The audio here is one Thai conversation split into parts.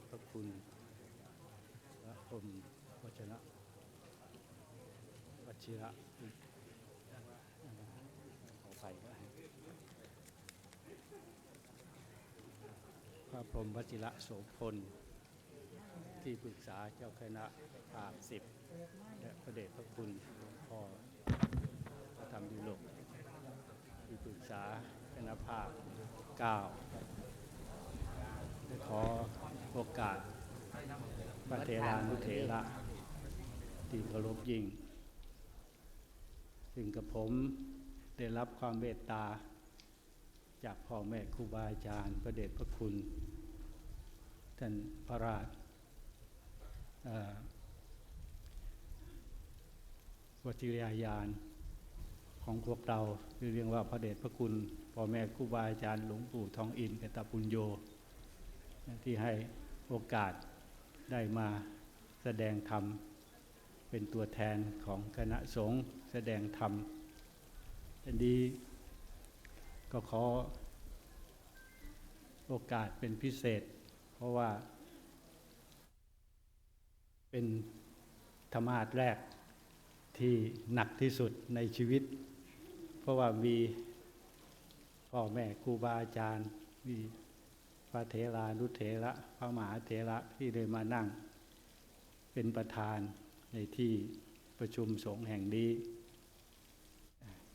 ดพระคุณพระพรหมวชนะวชิระขอไปพระพรหมวชิระโสพล ที่ปรึกษาเจ้าคณะภาคสิบและพระเดชพระคุณหลวงพ่อพระธรรมดิโลกที่ปรึกษาคณะภาคเก้า โอกาสพระเทรานุเถระที่เคารพยิ่ง ซึ่งกับผมได้รับความเมตตา จากพ่อแม่ครูบาอาจารย์ พระเดชพระคุณ ท่านพระราชเอ่อวชิรยายานของพวกเราคือเรียกว่าพระเดชพระคุณพ่อแม่ครูบาอาจารย์หลวงปู่ทองอินกตปุญโยที่ให้ โอกาสได้มาแสดงธรรม เป็นตัวแทนของคณะสงฆ์แสดงธรรมอันนี้ก็ขอโอกาสเป็นพิเศษ เพราะว่า เป็นธรรมาสแรกที่หนักที่สุดในชีวิต เพราะว่ามีพ่อแม่ครูบาอาจารย์มี พระเถรานุเถระพระมหาเถระที่ได้มานั่ง เป็นประธานในที่ประชุมสงฆ์แห่งนี้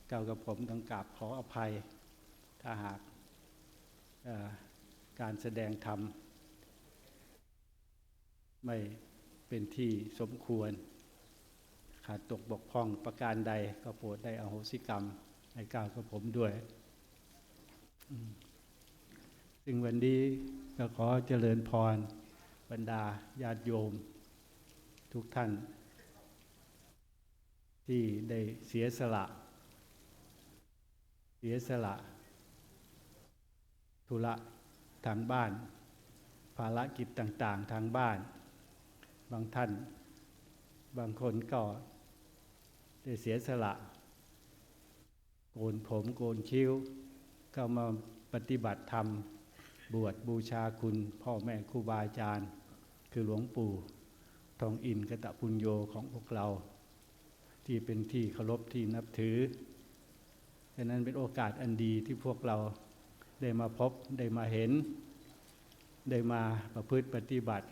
เก้ากับผมต้องกราบขออภัย ถ้าหากการแสดงธรรม ไม่เป็นที่สมควร ขาดตกบกพร่องประการใดก็โปรดได้อโหสิกรรมในก้าวกับผมด้วย อืม ซึ่งวันนี้ก็ขอเจริญพร บรรดาญาติโยม ทุกท่าน ที่ได้เสียสละ เสียสละ ธุระทางบ้าน ภารกิจต่างๆทางบ้าน บางท่าน บางคนก็ได้เสียสละ โกนผมโกนคิ้วก็มาปฏิบัติธรรม บวชบูชาคุณพ่อแม่ครูบาอาจารย์ คือหลวงปู่ทองอินกตะปุญโยของพวกเรา ที่เป็นที่เคารพที่นับถือดังนั้นเป็นโอกาสอันดีที่พวกเราได้มาพบได้มาเห็น ได้มาประพฤติปฏิบัติ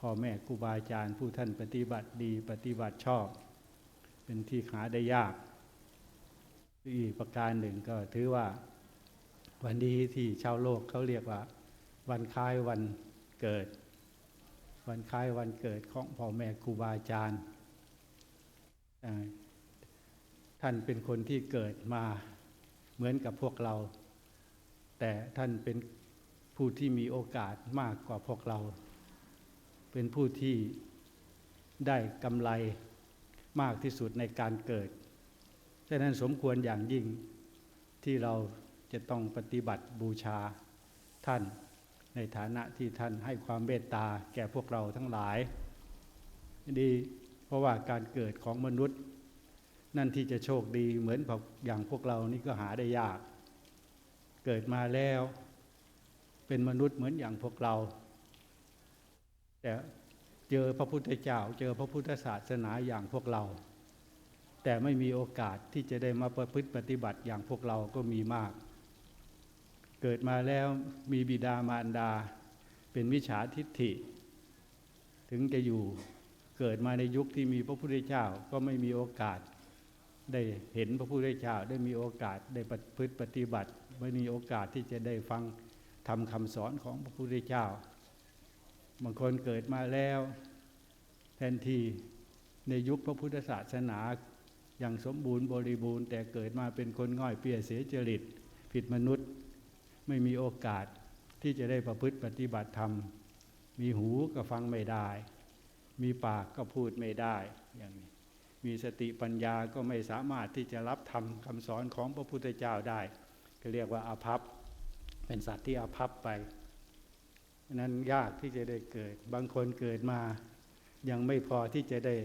พ่อแม่ครูบาอาจารย์ ผู้ท่านปฏิบัติดีปฏิบัติชอบ เป็นที่หาได้ยากอีกประการหนึ่งก็ถือว่า วันนี้ที่ชาวโลกเขาเรียกว่า วันคล้ายวันเกิด วันคล้ายวันเกิดของพ่อแม่ครูบาอาจารย์ท่านเป็นคนที่เกิดมาเหมือนกับพวกเรา แต่ท่านเป็นผู้ที่มีโอกาสมากกว่าพวกเรา เป็นผู้ที่ได้กำไรมากที่สุดในการเกิดดังนั้นสมควรอย่างยิ่งที่เรา จะต้องปฏิบัติบูชาท่าน ในฐานะที่ท่านให้ความเมตตาแก่พวกเราทั้งหลาย ดีเพราะว่าการเกิดของมนุษย์ นั่นที่จะโชคดีเหมือนอย่างพวกเรานี่ก็หาได้ยาก เกิดมาแล้ว เป็นมนุษย์เหมือนอย่างพวกเรา แต่เจอพระพุทธเจ้า เจอพระพุทธศาสนาอย่างพวกเรา แต่ไม่มีโอกาสที่จะได้มาประพฤติปฏิบัติอย่างพวกเราก็มีมาก เกิดมาแล้วมีบิดามารดา เป็นมิจฉาทิฏฐิ ถึงจะอยู่เกิดมาในยุคที่มีพระพุทธเจ้าก็ไม่มีโอกาส ได้เห็นพระพุทธเจ้าได้มีโอกาสได้ประพฤติปฏิบัติไม่มีโอกาสที่จะได้ฟังทำคำสอนของพระพุทธเจ้าบางคนเกิดมาแล้ว แทนที่ในยุคพระพุทธศาสนาอย่างสมบูรณ์บริบูรณ์ แต่เกิดมาเป็นคนง่อยเปียเสียจริตผิดมนุษย์ ไม่มีโอกาสที่จะได้ประพฤติปฏิบัติธรรม มีหูก็ฟังไม่ได้ มีปากก็พูดไม่ได้อย่างนี้มีสติปัญญาก็ไม่สามารถที่จะรับทำคำสอนของพระพุทธเจ้าได้ก็เรียกว่าอาภัพเป็นสัตว์ที่อาภัพไปนั้นยากที่จะได้เกิด บางคนเกิดมายังไม่พอที่จะได้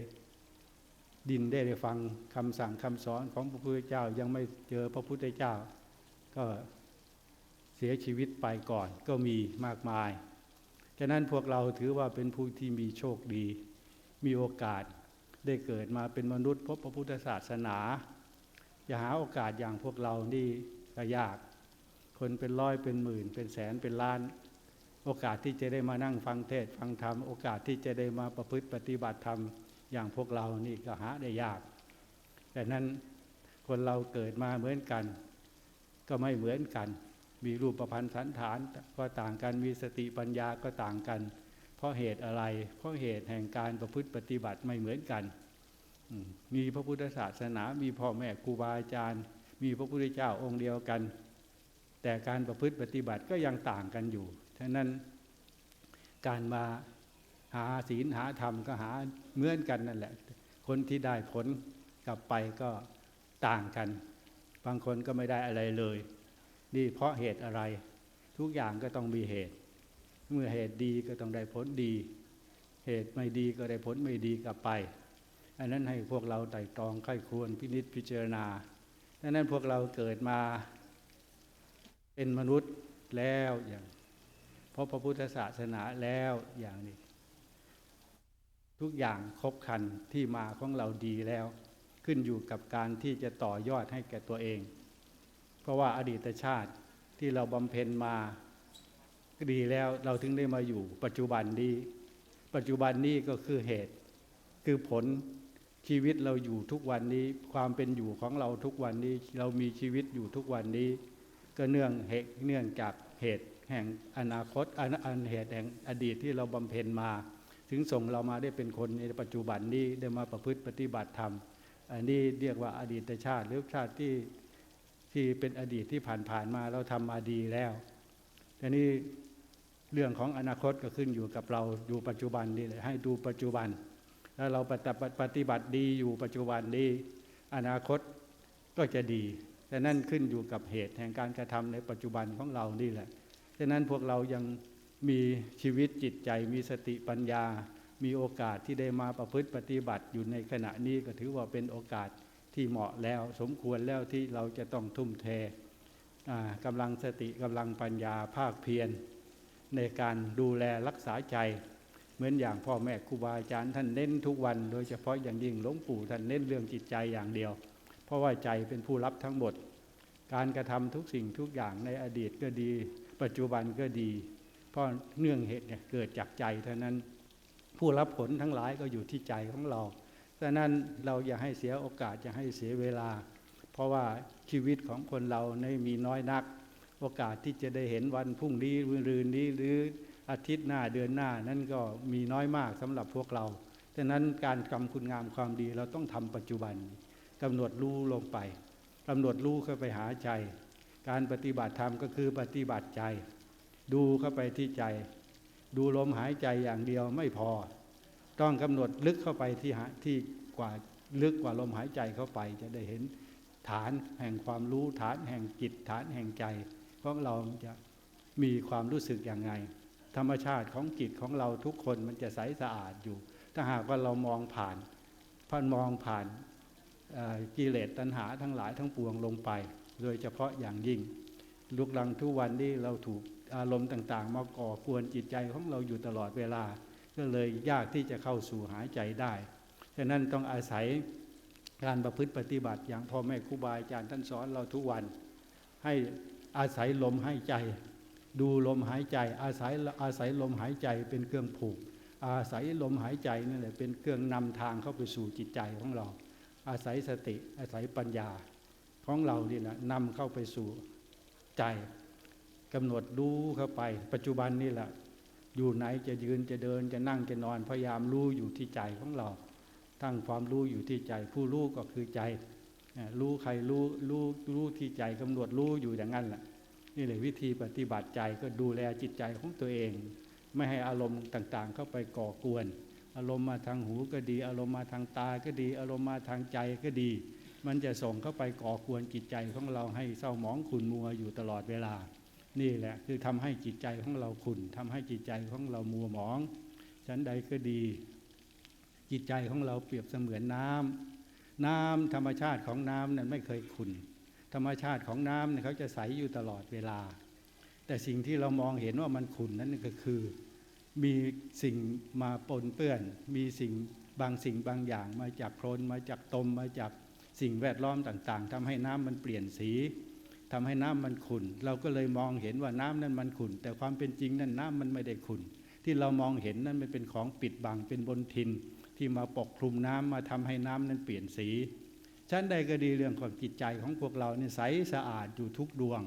ดินได้ได้ฟังคำสั่งคำสอนของพระพุทธเจ้ายังไม่เจอพระพุทธเจ้า ก็ เสียชีวิตไปก่อนก็มีมากมาย ฉะนั้นพวกเราถือว่าเป็นผู้ที่มีโชคดี มีโอกาสได้เกิดมาเป็นมนุษย์พบพระพุทธศาสนา อย่าหาโอกาสอย่างพวกเรานี่ก็ยาก คนเป็นร้อยเป็นหมื่น เป็นแสนเป็นล้าน โอกาสที่จะได้มานั่งฟังเทศฟังธรรม โอกาสที่จะได้มาประพฤติปฏิบัติธรรมอย่างพวกเรานี่ก็หาได้ยาก แต่นั้นคนเราเกิดมาเหมือนกัน ก็ไม่เหมือนกัน มีรูปประพันธ์สันฐานก็ต่างกันมีสติปัญญาก็ต่างกัน เพราะเหตุอะไร เพราะเหตุแห่งการประพฤติปฏิบัติไม่เหมือนกันมมีพระพุทธศาสนา มีพ่อแม่ครูบาอาจารย์ มีพระพุทธเจ้าองค์เดียวกัน แต่การประพฤติปฏิบัติก็ยังต่างกันอยู่ฉะนั้นการมาหาศีลหาธรรมก็หาเหมือนกันนั่นแหละ คนที่ได้ผลกลับไปก็ต่างกัน บางคนก็ไม่ได้อะไรเลย นี่เพราะเหตุอะไร ทุกอย่างก็ต้องมีเหตุ เมื่อเหตุดีก็ต้องได้ผลดี เหตุไม่ดีก็ได้ผลไม่ดีกลับไป อันนั้นให้พวกเราไต่ตรองไข้ควรพินิจพิจารณาดังนั้นพวกเราเกิดมาเป็นมนุษย์แล้วอย่างเพราะพระพุทธศาสนาแล้วอย่างนี้ ทุกอย่างครบคันที่มาของเราดีแล้ว ขึ้นอยู่กับการที่จะต่อยอดให้แก่ตัวเอง เพราะว่าอดีตชาติที่เราบำเพ็ญมาดีแล้วเราถึงได้มาอยู่ปัจจุบันนี้ ปัจจุบันนี้ก็คือเหตุ คือผลชีวิตเราอยู่ทุกวันนี้ ความเป็นอยู่ของเราทุกวันนี้ เรามีชีวิตอยู่ทุกวันนี้ ก็เนื่องเหตุเนื่องจากเหตุแห่งอนาคตอันอันเหตุแห่งอดีตที่เราบำเพ็ญมา ถึงส่งเรามาได้เป็นคนในปัจจุบันนี้ได้มาประพฤติปฏิบัติธรรม อันนี้เรียกว่าอดีตชาติหรือชาติที่ ที่เป็นอดีตที่ผ่านๆมาเราทำมาดีแล้วทีนี้เรื่องของอนาคตก็ขึ้นอยู่กับเราอยู่ปัจจุบันนี่เลยให้ดูปัจจุบัน แล้วเราปฏิบัติดีอยู่ปัจจุบันนี้อนาคตก็จะดี แต่นั่นขึ้นอยู่กับเหตุแห่งการกระทำในปัจจุบันของเรานี่แหละฉะนั้นพวกเรายังมีชีวิตจิตใจมีสติปัญญา มีโอกาสที่ได้มาประพฤติปฏิบัติอยู่ในขณะนี้ก็ถือว่าเป็นโอกาส ที่เหมาะแล้ว สมควรแล้วที่เราจะต้องทุ่มเทกำลังสติกำลังปัญญาภาคเพียรในการดูแลรักษาใจ เหมือนอย่างพ่อแม่ครูบาอาจารย์ท่านเน้นทุกวัน โดยเฉพาะอย่างยิ่งหลวงปู่ท่านเน้นเรื่องจิตใจอย่างเดียว เพราะว่าใจเป็นผู้รับทั้งหมด การกระทำทุกสิ่งทุกอย่างในอดีตก็ดี ปัจจุบันก็ดี เพราะเนื่องเหตุเนี่ยเกิดจากใจเท่านั้นผู้รับผลทั้งหลายก็อยู่ที่ใจของเรา ดังนั้นเราอย่าให้เสียโอกาสอย่าให้เสียเวลา เพราะว่าชีวิตของคนเราในมีน้อยนัก โอกาสที่จะได้เห็นวันพรุ่งนี้รืนนี้หรืออาทิตย์หน้าเดือนหน้านั่นก็มีน้อยมากสำหรับพวกเราดังนั้นการทำคุณงามความดีเราต้องทำปัจจุบันกำหนดรู้ลงไปกำหนดรู้เข้าไปหาใจ การปฏิบัติธรรมก็คือปฏิบัติใจ ดูเข้าไปที่ใจ ดูลมหายใจอย่างเดียวไม่พอ ต้องกำหนดลึกเข้าไปที่ที่กว่าลึกกว่าลมหายใจเข้าไป จะได้เห็นฐานแห่งความรู้ฐานแห่งจิตฐานแห่งใจของเราจะมีความรู้สึกอย่างไง ธรรมชาติของจิตของเราทุกคนมันจะใสสะอาดอยู่ ถ้าหากว่าเรามองผ่านพันมองผ่านกิเลสตัณหาทั้งหลายทั้งปวงลงไป โดยเฉพาะอย่างยิ่งลุกลังทุกวันนี้เราถูกอารมณ์ต่าง ๆ มาก่อกวนจิตใจของเราอยู่ตลอดเวลา ก็เลยยากที่จะเข้าสู่หายใจได้ ฉะนั้นต้องอาศัยการประพฤติปฏิบัติอย่างพ่อแม่ครูบาอาจารย์ท่านสอนเราทุกวัน ให้อาศัยลมหายใจ ดูลมหายใจ อาศัยอาศัยลมหายใจเป็นเครื่องผูก อาศัยลมหายใจนั่นแหละเป็นเครื่องนำทางเข้าไปสู่จิตใจของเรา อาศัยสติอาศัยปัญญาของเรานี่แหละนำเข้าไปสู่ใจกำหนดรู้เข้าไป ปัจจุบันนี่แหละ อยู่ไหนจะยืนจะเดินจะนั่งจะนอนพยายามรู้อยู่ที่ใจของเรา ตั้งความรู้อยู่ที่ใจ ผู้รู้ก็คือใจ รู้ใครรู้รู้รู้ที่ใจกำหนดรู้อยู่อย่างนั้นแหละนี่เลยวิธีปฏิบัติใจก็ดูแลจิตใจของตัวเอง ไม่ให้อารมณ์ต่างๆ เข้าไปก่อกวน อารมณ์มาทางหูก็ดี อารมณ์มาทางตาก็ดี อารมณ์มาทางใจก็ดี มันจะส่งเข้าไปก่อกวนจิตใจของเราให้เศร้าหมองขุ่นมัวอยู่ตลอดเวลา นี่แหละคือทำให้จิตใจของเราขุ่นทำให้จิตใจของเรามัวหมองชั้นใดก็ดี จิตใจของเราเปรียบเสมือนน้ำน้ำธรรมชาติของน้ำนั้นไม่เคยขุ่นธรรมชาติของน้ำเนี่ยเขาจะใสอยู่ตลอดเวลา แต่สิ่งที่เรามองเห็นว่ามันขุ่นนั้นก็คือ มีสิ่งมาปนเปื้อน มีสิ่งบางสิ่งบางอย่างมาจากโคลนมาจากตมมาจากสิ่งแวดล้อมต่าง ๆทำให้น้ำมันเปลี่ยนสี ทำให้น้ำมันขุ่นเราก็เลยมองเห็นว่าน้ำนั้นมันขุ่นแต่ความเป็นจริงนั้นน้ำมันไม่ได้ขุ่นที่เรามองเห็นนั้นมันเป็นของปิดบังเป็นบนทิน ที่มาปกคลุมน้ำมาทำให้น้ำนั้นเปลี่ยนสีชั้นใดก็ดีเรื่องของจิตใจของพวกเราเนี่ยใสสะอาดอยู่ทุกดวง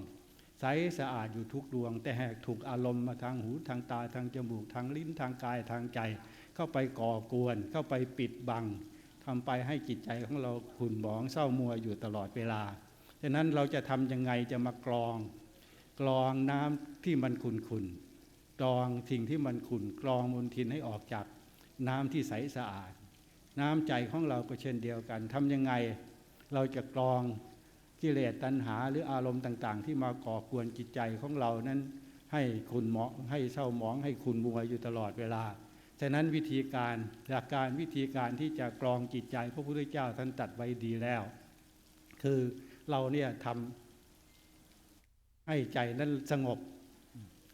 ใสสะอาดอยู่ทุกดวง แต่แหกถูกอารมณ์มาทางหูทางตาทางจมูกทางลิ้นทางกายทางใจ เข้าไปก่อกวน เข้าไปปิดบังทำไปให้จิตใจของเราขุ่นหมองเศร้ามัวอยู่ตลอดเวลา ฉะนั้นเราจะทำยังไงจะมากรอง กรองน้ำที่มันขุนขุนกรองสิ่งที่มันขุนกรองมลทินให้ออกจากน้ำที่ใสสะอาด น้ำใจของเราก็เช่นเดียวกันทำยังไงเราจะกรองกิเลสตัณหาหรืออารมณ์ต่าง ๆ ที่มาก่อกวนจิตใจของเรานั้น ให้คุณหมองให้เศร้าหมอง ให้คุณมัวอยู่ตลอดเวลา ฉะนั้นวิธีการหลักการวิธีการที่จะกรองจิตใจพระพุทธเจ้าท่านตัดไว้ดีแล้ว คือ เราเนี่ยทำให้ใจนั้นสงบ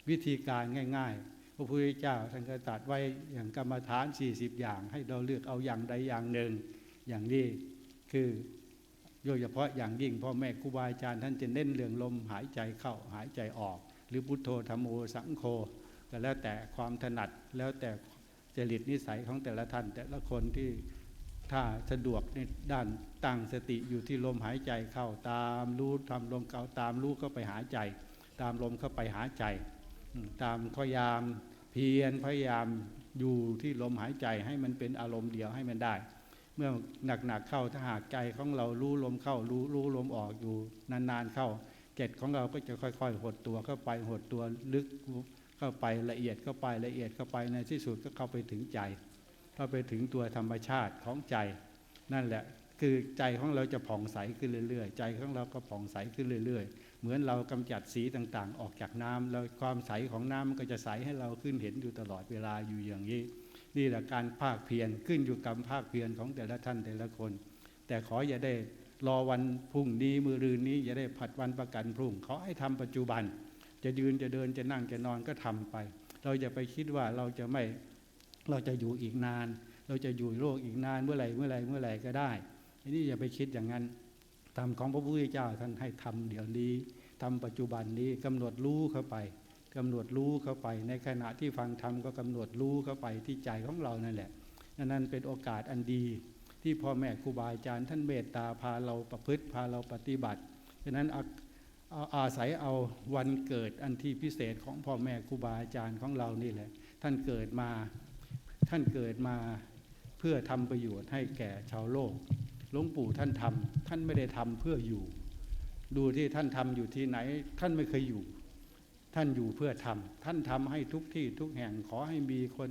วิธีการง่าย ๆ พระพุทธเจ้าท่านก็ตัดไว้อย่างกรรมฐาน 40 อย่าง ให้เราเลือกเอาอย่างใดอย่างหนึ่ง อย่างนี้คือโดยเฉพาะอย่างยิ่งพ่อแม่ครูบาอาจารย์ท่านจะเน้นเรื่องลมหายใจเข้าหายใจออก หรือพุทโธธรรมโอสังโฆก็แล้วแต่ความถนัดแล้วแต่จริตนิสัยของแต่ละท่านแต่ละคนที่ ถ้าสะดวกในด้านตั้งสติอยู่ที่ลมหายใจเข้าตามรู้ทำลมเก่าตามรู้เข้าไปหายใจ ตามลมเข้าไปหายใจ ตามพยายามเพียรพยายามอยู่ที่ลมหายใจให้มันเป็นอารมณ์เดียวให้มันได้ เมื่อหนักๆเข้าถ้าหากใจของเรารู้ลมเข้ารู้รู้ลมออกอยู่นานๆเข้าเกตของเราก็จะค่อย ๆ หดตัวเข้าไปหดตัวลึกเข้าไปละเอียดเข้าไปละเอียดเข้าไปในที่สุดก็เข้าไปถึงใจ เข้าไปถึงตัวธรรมชาติของใจ นั่นแหละคือใจของเราจะผ่องใสขึ้นเรื่อยๆ ใจของเราก็ผ่องใสขึ้นเรื่อย ๆ เหมือนเรากำจัดสีต่างๆ ออกจากน้ำแล้วความใสของน้ำมันก็จะใสให้เราขึ้นเห็นอยู่ตลอดเวลาอยู่อย่างนี้ นี่แหละการภาคเพียรขึ้นอยู่กับภาคเพียรของแต่ละท่านแต่ละคน แต่ขออย่าได้รอวันพรุ่งนี้มือรืนนี้อย่าได้ผัดวันประกันพรุ่งขอให้ทำปัจจุบัน จะยืนจะเดินจะนั่งจะนอนก็ทำไป เราอย่าไปคิดว่าเราจะไม่ เราจะอยู่อีกนาน เราจะอยู่โลกอีกนานเมื่อไหร่เมื่อไหร่เมื่อไหร่ก็ได้ทีนี้อย่าไปคิดอย่างนั้นทำของพระพุทธเจ้าท่านให้ทำเดี๋ยวนี้ทำปัจจุบันนี้กำหนดรู้เข้าไปกำหนดรู้เข้าไป ในขณะที่ฟังธรรมก็กำหนดรู้เข้าไปที่ใจของเรานั่นแหละนั่นเป็นโอกาสอันดี ที่พ่อแม่ครูบาอาจารย์ท่านเมตตาพาเราประพฤติพาเราปฏิบัติฉะนั้นอาศัยเอาวันเกิดอันที่พิเศษของพ่อแม่ครูบาอาจารย์ของเรานี่แหละ ท่านเกิดมา ท่านเกิดมาเพื่อทำประโยชน์ให้แก่ชาวโลกหลวงปู่ท่านทำท่านไม่ได้ทำเพื่ออยู่ ดูที่ท่านทำอยู่ที่ไหน ท่านไม่เคยอยู่ ท่านอยู่เพื่อทำท่านทำให้ทุกที่ทุกแห่งขอให้มีคน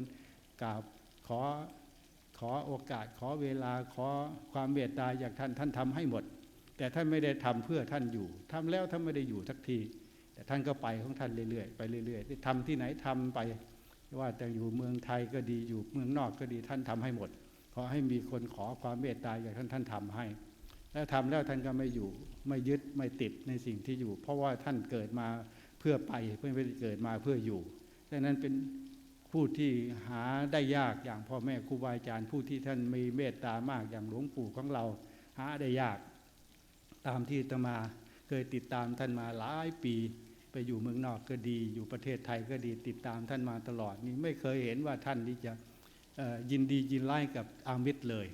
กราบขอขอโอกาสขอเวลาขอความเมตตาจากท่านท่านทำให้หมด แต่ท่านไม่ได้ทำเพื่อท่านอยู่ทำแล้วท่านไม่ได้อยู่ทักที แต่ท่านก็ไปของท่านเรื่อยๆไปเรื่อยๆทำที่ไหนทำไป ว่าจะอยู่เมืองไทยก็ดีอยู่เมืองนอกก็ดีท่านทำให้หมดขอให้มีคนขอความเมตตาอย่างท่านท่านทำให้ แล้วทำแล้วท่านก็ไม่อยู่ไม่ยึดไม่ติดในสิ่งที่อยู่ เพราะว่าท่านเกิดมาเพื่อไปเพื่อไม่ได้เกิดมาเพื่ออยู่ดังนั้นเป็นผู้ที่หาได้ยากอย่างพ่อแม่ครูบาอาจารย์ผู้ที่ท่านมีเมตตามากอย่างหลวงปู่ของเราหาได้ยาก ตามที่ตมาเคยติดตามท่านมาหลายปี ไปอยู่เมืองนอกก็ดี อยู่ประเทศไทยก็ดีติดตามท่านมาตลอดนี่ไม่เคยเห็นว่าท่านที่จะยินดียินไล่กับอามิตรเลย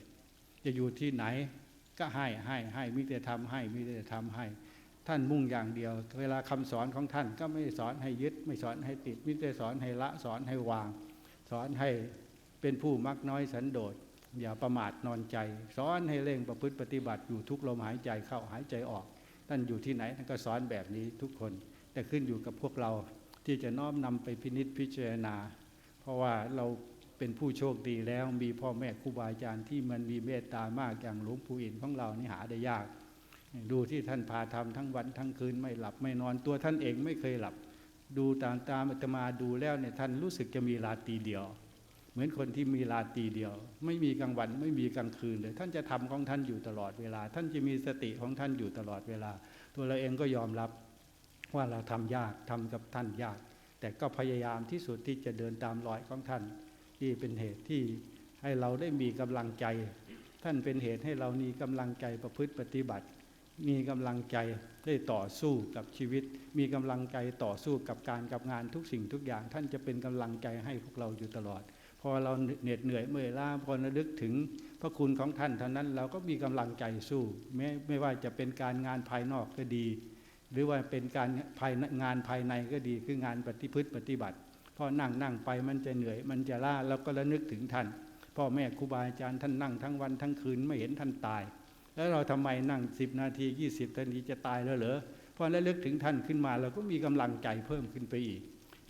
จะอยู่ที่ไหนก็ให้ให้ให้มิแต่ทำให้มิแต่ทำให้ ท่านมุ่งอย่างเดียว เวลาคำสอนของท่านก็ไม่สอนให้ยึด ไม่สอนให้ติดมิแต่สอนให้ละสอนให้วาง สอนให้เป็นผู้มักน้อยสันโดษอย่าประมาทนอนใจ สอนให้เร่งประพฤติปฏิบัติอยู่ทุกลมหายใจเข้าหายใจออก ท่านอยู่ที่ไหนท่านก็สอนแบบนี้ทุกคน แต่ขึ้นอยู่กับพวกเราที่จะน้อมนำไปพินิษพิจารณา เพราะว่าเราเป็นผู้โชคดีแล้วมีพ่อแม่ครูบาอาจารย์ที่มันมีเมตตามากอย่างหลวงปู่อินของเรานี่หาได้ยาก ดูที่ท่านพาทำทั้งวันทั้งคืนไม่หลับไม่นอนตัวท่านเองไม่เคยหลับ ดูตามตามอาตมาดูแล้วเนี่ยท่านรู้สึกจะมีราตีเดียว เหมือนคนที่มีราตีเดียว ไม่มีกลางวันไม่มีกลางคืนเลยท่านจะทำของท่านอยู่ตลอดเวลา ท่านจะมีสติของท่านอยู่ตลอดเวลา ตัวเราเองก็ยอมรับ ว่าเราทำยากทำกับท่านยาก แต่ก็พยายามที่สุดที่จะเดินตามรอยของท่านนี่เป็นเหตุที่ให้เราได้มีกำลังใจ ท่านเป็นเหตุให้เรามีกำลังใจประพฤติปฏิบัติ มีกำลังใจได้ต่อสู้กับชีวิต มีกำลังใจต่อสู้กับการกับงานทุกสิ่งทุกอย่าง ท่านจะเป็นกำลังใจให้พวกเราอยู่ตลอด พอเราเหน็ดเหนื่อยเมื่อยล้าพอระลึกถึงพระคุณของท่านเท่านั้นเราก็มีกำลังใจสู้ ไม่ไม่ว่าจะเป็นการงานภายนอกก็ดี หรือว่าเป็นการภายงานภายในก็ดีคืองานปฏิพฤติปฏิบัติพอนั่งนั่งไปมันจะเหนื่อย มันจะล้าแล้วก็ระลึกถึงท่านพ่อแม่ครูบาอาจารย์ท่านนั่งทั้งวันทั้งคืนไม่เห็นท่านตาย แล้วเราทำไมนั่ง10นาที20นาทีจะตายแล้วเหรอพอระลึกถึงท่านขึ้นมาเราก็มีกำลังใจเพิ่มขึ้นไปอีก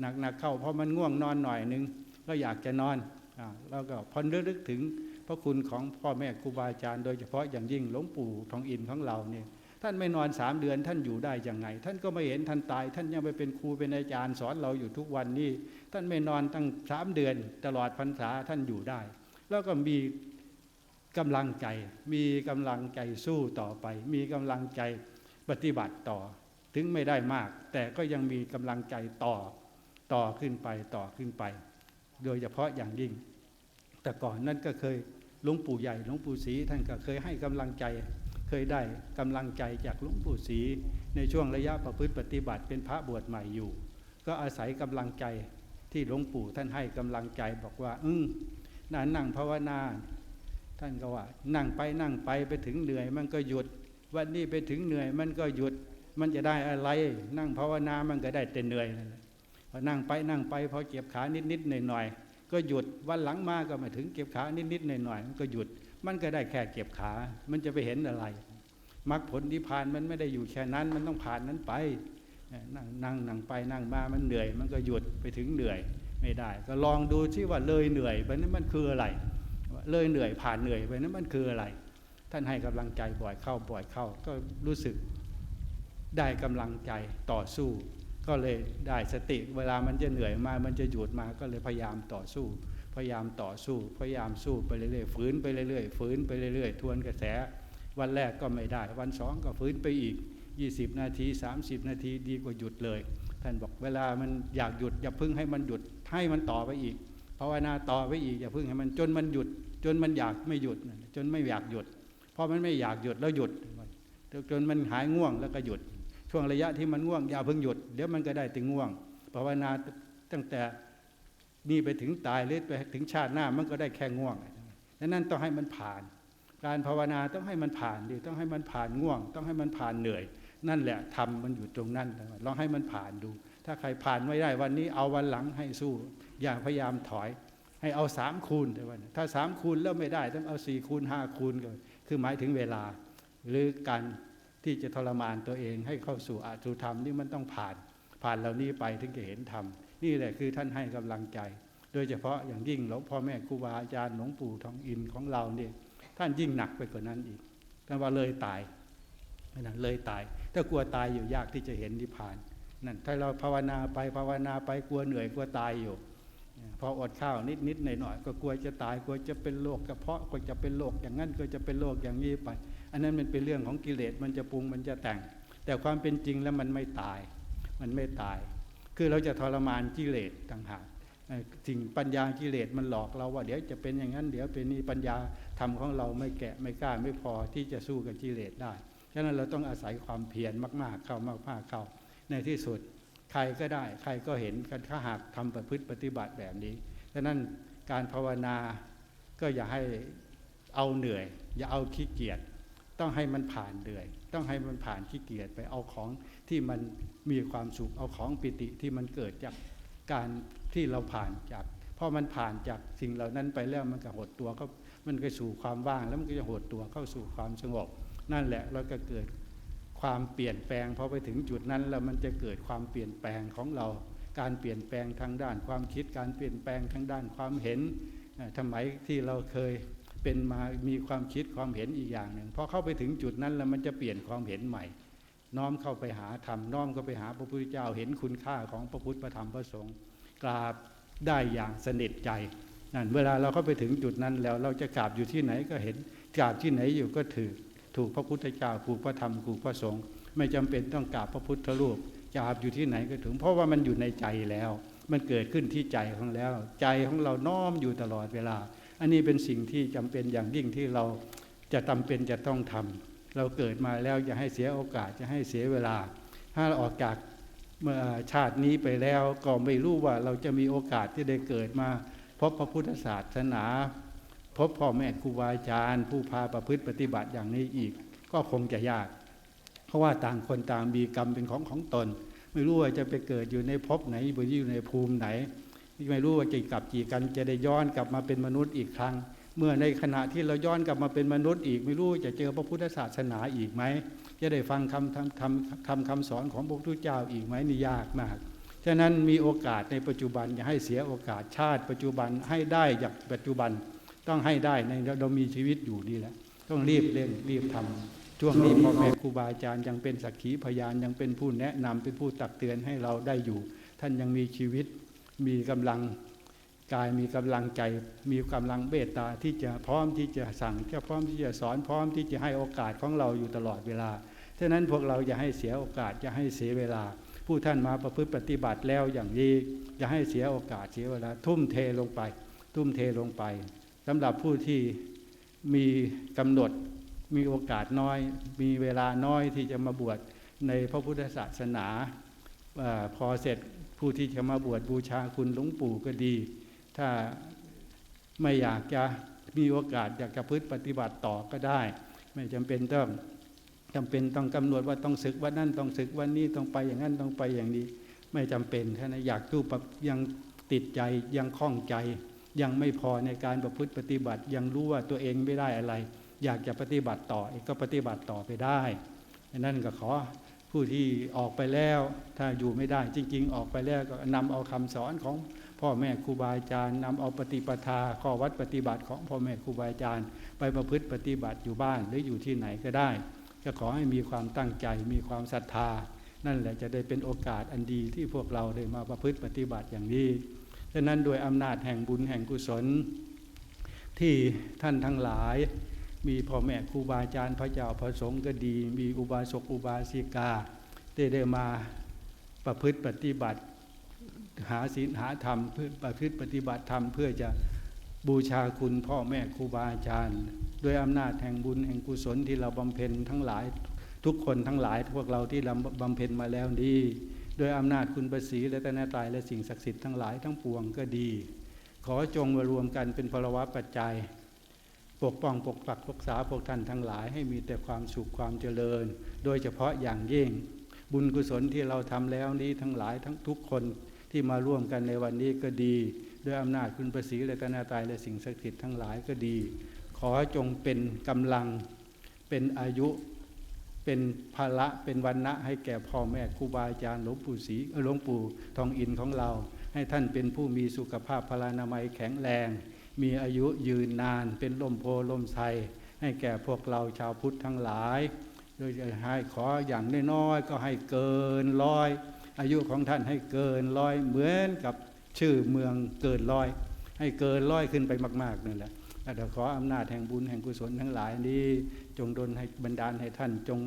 หนักๆเข้าพอมันง่วงนอนหน่อยนึงก็อยากจะนอนอ่าแล้วก็พอระลึกถึงพระคุณของพ่อแม่ครูบาอาจารย์โดยเฉพาะอย่างยิ่งหลวงปู่ทองอินของเราเนี่ย ท่านไม่นอนสามเดือนท่านอยู่ได้ยังไง ท่านก็ไม่เห็นท่านตาย ท่านยังไปเป็นครูเป็นอาจารย์สอนเราอยู่ทุกวันนี้ ท่านไม่นอนตั้งสามเดือน ตลอดพรรษาท่านอยู่ได้ แล้วก็มีกำลังใจ มีกำลังใจสู้ต่อไป มีกำลังใจปฏิบัติต่อ ถึงไม่ได้มาก แต่ก็ยังมีกำลังใจต่อต่อขึ้นไปต่อขึ้นไป โดยเฉพาะอย่างยิ่ง แต่ก่อนนั้นก็เคยหลวงปู่ใหญ่หลวงปู่ศรีท่านก็เคยให้กำลังใจ เคยได้กำลังใจจากหลวงปู่ศรีในช่วงระยะประพฤติปฏิบัติเป็นพระบวชใหม่อยู่ ก็อาศัยกำลังใจที่หลวงปู่ท่านให้กำลังใจบอกว่า อืมนั่งนั่งภาวนา ท่านก็ว่า นั่งไปนั่งไปไปถึงเหนื่อย มันก็หยุด วันนี้ไปถึงเหนื่อย มันก็หยุด มันจะได้อะไร นั่งภาวนามันก็ได้แต่เหนื่อยแหละพอนั่งไปนั่งไปพอเก็บขานิดนิดหน่อยหน่อยก็หยุดวันหลังมาก็มาถึงเก็บขานิดนิดหน่อยหน่อยมันก็หยุด มันก็ได้แค่เก็บขา มันจะไปเห็นอะไรมรรคผลที่ผ่านมันไม่ได้อยู่แค่นั้น มันต้องผ่านนั้นไป นั่งนั่งนั่งไปนั่งมา มันเหนื่อย มันก็หยุดไปถึงเหนื่อยไม่ได้ ก็ลองดูที่ว่าเลยเหนื่อยไปนั้นมันคืออะไร เลยเหนื่อยผ่านเหนื่อยไปนั้นมันคืออะไร ท่านให้กำลังใจบ่อยเข้าบ่อยเข้า ก็รู้สึกได้กำลังใจต่อสู้ ก็เลยได้สติ เวลามันจะเหนื่อยมา มันจะหยุดมา ก็เลยพยายามต่อสู้ พยายามต่อสู้ พยายามสู้ไปเรื่อยๆฝืนไปเรื่อยๆฝืนไปเรื่อยๆ ทวนกระแส วันแรกก็ไม่ได้ วันสองก็ฝืนไปอีก 20 นาที 30 นาทีดีกว่าหยุดเลย ท่านบอกเวลามันอยากหยุดอย่าพึ่งให้มันหยุดให้มันต่อไปอีกภาวนาต่อไปอีกอย่าพึ่งให้มันจนมันหยุด จนมันอยากไม่หยุด จนไม่อยากหยุดเพราะมันไม่อยากหยุดแล้วหยุดจนมันหายง่วงแล้วก็หยุด ช่วงระยะที่มันง่วงอย่าเพิ่งหยุดเดี๋ยวมันก็ได้ถึงง่วงภาวนาตั้งแต่ นี่ไปถึงตายหรือไปถึงชาติหน้ามันก็ได้แค่ง่วงดังนั้นต้องให้มันผ่าน การภาวนาต้องให้มันผ่านดิต้องให้มันผ่านง่วง ต้องให้มันผ่านเหนื่อย นั่นแหละทำมันอยู่ตรงนั้นลองให้มันผ่านดู ถ้าใครผ่านไม่ได้วันนี้เอาวันหลังให้สู้ อย่าพยายามถอย ให้เอาสามคูณแต่วันถ้าสามคูณแล้วไม่ได้ต้องเอาสี่คูณห้าคูณก็คือหมายถึงเวลา หรือการที่จะทรมานตัวเองให้เข้าสู่อาสุธรรมนี่มันต้องผ่าน ผ่านเหล่านี้ไปถึงจะเห็นธรรม นี่แหละคือท่านให้กำลังใจ โดยเฉพาะอย่างยิ่งหลวงพ่อแม่ครูบาอาจารย์หลวงปู่ทองอินของเราเนี่ยท่านยิ่งหนักไปกว่านั้นอีกท่านว่าเลยตายนั่นเลยตาย ถ้ากลัวตายอยู่ยากที่จะเห็นนิพพานนั่นถ้าเราภาวนาไปภาวนาไปกลัวเหนื่อยกลัวตายอยู่ พออดข้าวนิดนิดหน่อยหน่อยก็กลัวจะตายกลัวจะเป็นโรคกระเพาะก็จะเป็นโรคอย่างนั้นก็จะเป็นโรคอย่างนี้ไป อันนั้นมันเป็นเรื่องของกิเลสมันจะปรุงมันจะแต่ง แต่ความเป็นจริงแล้วมันไม่ตาย มันไม่ตาย คือเราจะทรมานกิเลสต่างหากสิ่งปัญญากิเลสมันหลอกเราว่าเดี๋ยวจะเป็นอย่างนั้นเดี๋ยวเป็นนี่ปัญญาธรรมของเราไม่แกะไม่กล้าไม่พอที่จะสู้กับกิเลสได้ฉะนั้นเราต้องอาศัยความเพียรมาก ๆ เข้ามากๆเข้า ในที่สุดใครก็ได้ ใครก็เห็นกันถ้าหากทำประพฤติปฏิบัติแบบนี้ฉะนั้นการภาวนาก็อย่าให้เอาเหนื่อย อย่าเอาขี้เกียจต้องให้มันผ่านเหนื่อย ต้องให้มันผ่านขี้เกียจไปเอาของที่มัน มีความสุขเอาของปิติที่มันเกิดจากการที่เราผ่านจากพอมันผ่านจากสิ่งเหล่านั้นไปแล้วมันก็หดตัวก็มันก็สู่ความว่างแล้วมันก็จะหดตัวเข้าสู่ความสงบ นั่นแหละเราก็เกิดความเปลี่ยนแปลงพอไปถึงจุดนั้นแล้วมันจะเกิดความเปลี่ยนแปลงของเรา การเปลี่ยนแปลงทางด้านความคิด การเปลี่ยนแปลงทางด้านความเห็นทำไมที่เราเคยเป็นมามีความคิดความเห็นอีกอย่างหนึ่งพอเข้าไปถึงจุดนั้นแล้วมันจะเปลี่ยนความเห็นใหม่ น้อมเข้าไปหาธรรมน้อมเข้าไปหาพระพุทธเจ้าเห็นคุณค่าของพระพุทธพระธรรมพระสงฆ์กราบได้อย่างสนิทใจนั่นเวลาเราเข้าไปถึงจุดนั้นแล้วเราจะกราบอยู่ที่ไหนก็เห็นกราบที่ไหนอยู่ก็ถือถูกพระพุทธเจ้าถูกพระธรรมถูกพระสงฆ์ไม่จำเป็นต้องกราบพระพุทธรูปจจาบอยู่ที่ไหนก็ถึง เพราะว่ามันอยู่ในใจแล้ว มันเกิดขึ้นที่ใจของแล้ว ใจของเราน้อมอยู่ตลอดเวลา อันนี้เป็นสิ่งที่จำเป็นอย่างยิ่งที่เราจะจำเป็นจะต้องทำ เราเกิดมาแล้วอย่าให้เสียโอกาสจะให้เสียเวลา ถ้าเราออกจากเมื่อชาตินี้ไปแล้วก็ไม่รู้ว่าเราจะมีโอกาสที่ได้เกิดมา พบพระพุทธศาสนา พบพ่อแม่ครูบาอาจารย์ ผู้พาประพฤติปฏิบัติอย่างนี้อีก ก็คงจะยาก เพราะว่าต่างคนต่างมีกรรมเป็นของของตน ไม่รู้ว่าจะไปเกิดอยู่ในภพไหนออยู่ในภูมิไหน ไม่รู้ว่าจะกลับกี่กันจะได้ย้อนกลับมาเป็นมนุษย์อีกครั้ง เมื่อในขณะที่เราย้อนกลับมาเป็นมนุษย์อีกไม่รู้จะเจอพระพุทธศาสนาอีกไหมจะได้ฟังคำคำคำคำคำสอนของพระพุทธเจ้าอีกไหมนี่ยากมากฉะนั้นมีโอกาสในปัจจุบันอย่าให้เสียโอกาสชาติ ปัจจุบันให้ได้อย่างปัจจุบันต้องให้ได้ในเรามีชีวิตอยู่นี่แหละต้องรีบเร่งรีบทำช่วงนี้พ่อแม่ครูบาอาจารย์ยังเป็นสักขีพยานยังเป็นผู้แนะนำเป็นผู้ตักเตือนให้เราได้อยู่ ท่านยังมีชีวิตมีกำลัง กายมีกำลังใจ มีกำลังเบตตาที่จะพร้อมที่จะสั่งจะพร้อมที่จะสอนพร้อมที่จะให้โอกาสของเราอยู่ตลอดเวลาฉะนั้นพวกเราอย่าให้เสียโอกาสอย่าให้เสียเวลา ผู้ท่านมาประพฤติปฏิบัติแล้วอย่างนี้อย่าให้เสียโอกาสเสียเวลา ทุ่มเทลงไป ทุ่มเทลงไปสำหรับผู้ที่มีกำหนดมีโอกาสน้อย มีเวลาน้อยที่จะมาบวชในพระพุทธศาสนาอพอเสร็จผู้ที่จะมาบวชบูชาคุณหลวงปู่ก็ดี ถ้าไม่อยากจะมีโอกาสอยากจะพึ่ปฏิบัติต่อก็ได้ ไม่จำเป็นต้องจำเป็นต้องกำหนดว่าต้องศึกวันนั้นต้องศึกวันนี้ต้องไปอย่างนั้นต้องไปอย่างนี้ ไม่จำเป็นแค่นั้นอยากตู้ยังติดใจยังคล่องใจ ยังไม่พอในการประพฤติปฏิบัติยังรู้ว่าตัวเองไม่ได้อะไร อยากจะปฏิบัติต่อก็ปฏิบัติต่อไปได้นั่นก็ขอผู้ที่ออกไปแล้ว ถ้าอยู่ไม่ได้จริง ๆ ออกไปแล้วก็นำเอาคำสอนของ พ่อแม่ครูบาอาจารย์นำเอาปฏิปทาข้อวัดปฏิบัติของพ่อแม่ครูบาอาจารย์ ไปประพฤติปฏิบัติอยู่บ้านหรืออยู่ที่ไหนก็ได้ก็ขอให้มีความตั้งใจมีความศรัทธา นั่นแหละจะได้เป็นโอกาสอันดีที่พวกเราได้มาประพฤติปฏิบัติอย่างนี้ฉะนั้นโดยอำนาจแห่งบุญแห่งกุศล ที่ท่านทั้งหลาย มีพ่อแม่ครูบาอาจารย์พระเจ้าพระสงฆ์ก็ดี มีอุบาสกอุบาสิกาได้ได้มาประพฤติปฏิบัติ หาศีลหาธรรมเพื่อประพฤติปฏิบัติธรรมเพื่อจะบูชาคุณพ่อแม่ครูบาอาจารย์ ด้วยอำนาจแห่งบุญแห่งกุศลที่เราบำเพ็ญทั้งหลายทุกคนทั้งหลายพวกเราที่เราบำเพ็ญมาแล้วนี้ด้วยอำนาจคุณประสีและตนาตายและสิ่งศักดิ์สิทธิ์ทั้งหลายทั้งปวงก็ดี ขอจงมารวมกันเป็นพลวะปัจจัย ปกป้องปกปักรักษาพวกท่านทั้งหลายให้มีแต่ความสุขความเจริญ โดยเฉพาะอย่างยิ่ง บุญกุศลที่เราทำแล้วนี้ทั้งหลายทั้งทุกคน ที่มาร่วมกันในวันนี้ก็ดี ด้วยอำนาจคุณประสีและตนาตายและสิ่งศักดิ์สิทธิ์ทั้งหลายก็ดี ขอจงเป็นกำลังเป็นอายุเป็นภาระเป็นวันณะให้แก่พ่อแม่ครูบาอาจารย์หลวงปู่ศรีหลวงปู่ทองอินของเรา ให้ท่านเป็นผู้มีสุขภาพพลานามัยแข็งแรง มีอายุยืนนาน เป็นลมโพลมไทรให้แก่พวกเราชาวพุทธทั้งหลายโดยจะให้ขออย่างน้อยๆก็ให้เกินร้อย อายุของท่านให้เกินร้อยเหมือนกับชื่อเมืองเกินร้อย ให้เกินร้อยขึ้นไปมาก ๆนั่นแหละแต่ขออำนาจแห่งบุญแห่งกุศลทั้งหลายนี้ จงดลให้บรรดาลให้ท่านจง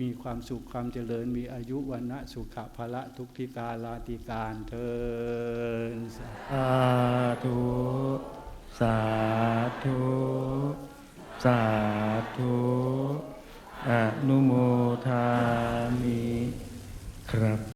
มีความสุขความเจริญ มีอายุวันนะสุขภละทุกทิกาลาติการเทินสาธุสาธุสาธุอนุโมทามิ ครับ